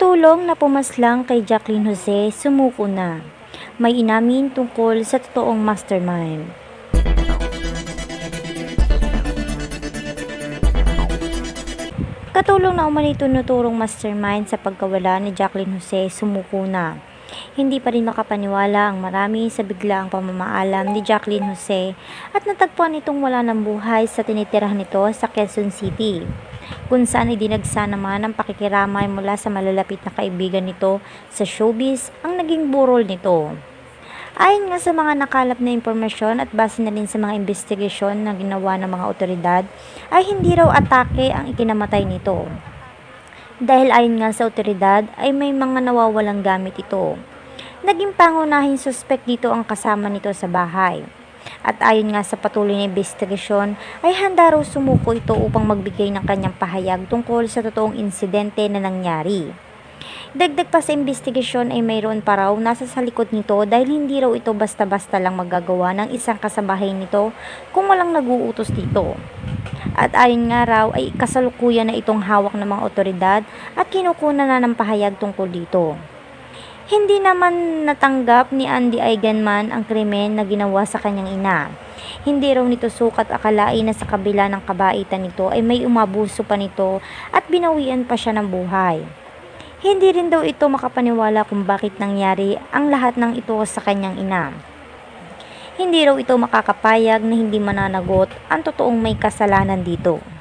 Katulong na pumaslang kay Jacqueline Jose, sumuko na. May inamin tungkol sa totoong mastermind. Katulong na umani tunuturong mastermind sa pagkawala ni Jacqueline Jose, sumuko na. Hindi pa rin makapaniwala ang marami sa biglaang pamamaalam ni Jacqueline Jose at natagpuan itong wala ng buhay sa tinitirahan nito sa Quezon City kung saan idinagsa naman ang pakikiramay mula sa malalapit na kaibigan nito sa showbiz ang naging burol nito. Ayon nga sa mga nakalap na impormasyon at base na rin sa mga investigasyon na ginawa ng mga otoridad, ay hindi raw atake ang ikinamatay nito. Dahil ayon nga sa otoridad ay may mga nawawalang gamit ito. Naging pangunahing suspect dito ang kasama nito sa bahay. At ayon nga sa patuloy na investigasyon ay handa raw sumuko ito upang magbigay ng kanyang pahayag tungkol sa totoong insidente na nangyari. Dagdag pa sa investigasyon ay mayroon pa raw nasa sa likod nito dahil hindi raw ito basta-basta lang magagawa ng isang kasabahay nito kung walang naguutos dito. At ayon nga raw ay kasalukuyan na itong hawak ng mga otoridad at kinukunan na ng pahayag tungkol dito. Hindi naman natanggap ni Andy Eigenman ang krimen na ginawa sa kanyang ina. Hindi raw nito sukat akalain na sa kabila ng kabaitan nito ay may umabuso pa nito at binawian pa siya ng buhay. Hindi rin daw ito makapaniwala kung bakit nangyari ang lahat ng ito sa kanyang ina. Hindi raw ito makakapayag na hindi mananagot ang totoong may kasalanan dito.